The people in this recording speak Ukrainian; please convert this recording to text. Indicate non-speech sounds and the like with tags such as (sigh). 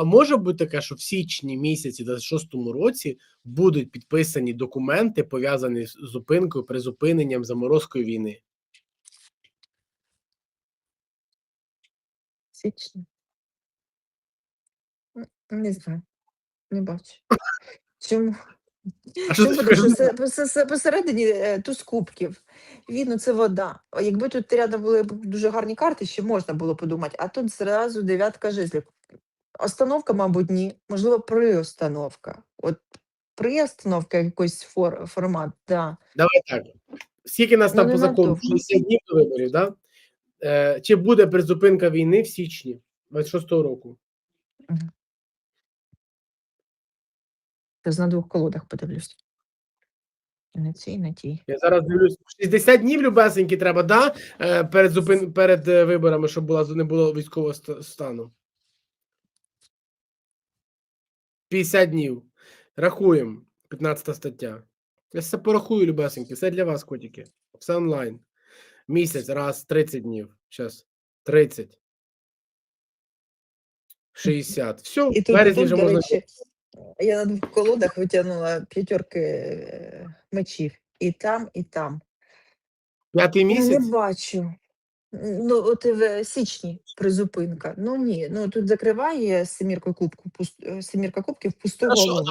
А може бути таке, що в січні місяці 26-му році будуть підписані документи, пов'язані з зупинкою, призупиненням заморозкою війни. Січні. Не знаю. Не бачу. (laughs) Чому? А що Чому? Тому що кажеш? посередині е, туз кубків. Видно, це вода. А Якби тут рядом були дуже гарні карти, ще можна було подумати, а тут зразу дев'ятка жезлів. Остановка, мабуть, ні. Можливо, приостановка. От приостановка якийсь фор, формат, да. Давай так. Скільки нас Ну, там не по закону? 60 днів до виборів, да? Е, чи буде призупинка війни в січні 26-го року? Зараз на двох колодах подивлюсь. На цій, на тій. Я зараз дивлюсь, 60 днів любесенькі треба, да? Е, перед зупин... перед е, виборами, щоб була не було військового стану. 50 днів. Рахуємо. 15 стаття. Я все порахую, любесенькі. Все для вас, котики. Все онлайн. Місяць, раз, 30 днів. Зараз. 30. 60. Все, І тут, березні тут вже до можна. речі, я на двох колодах витягнула п'ятерки е, мечів. І там, і там. П'ятий Я не місяць. бачу. Ну, от в січні призупинка. Ну ні, ну тут закриває семірка кубку, пуст... е, семірка кубків пусту Хорошо, голову.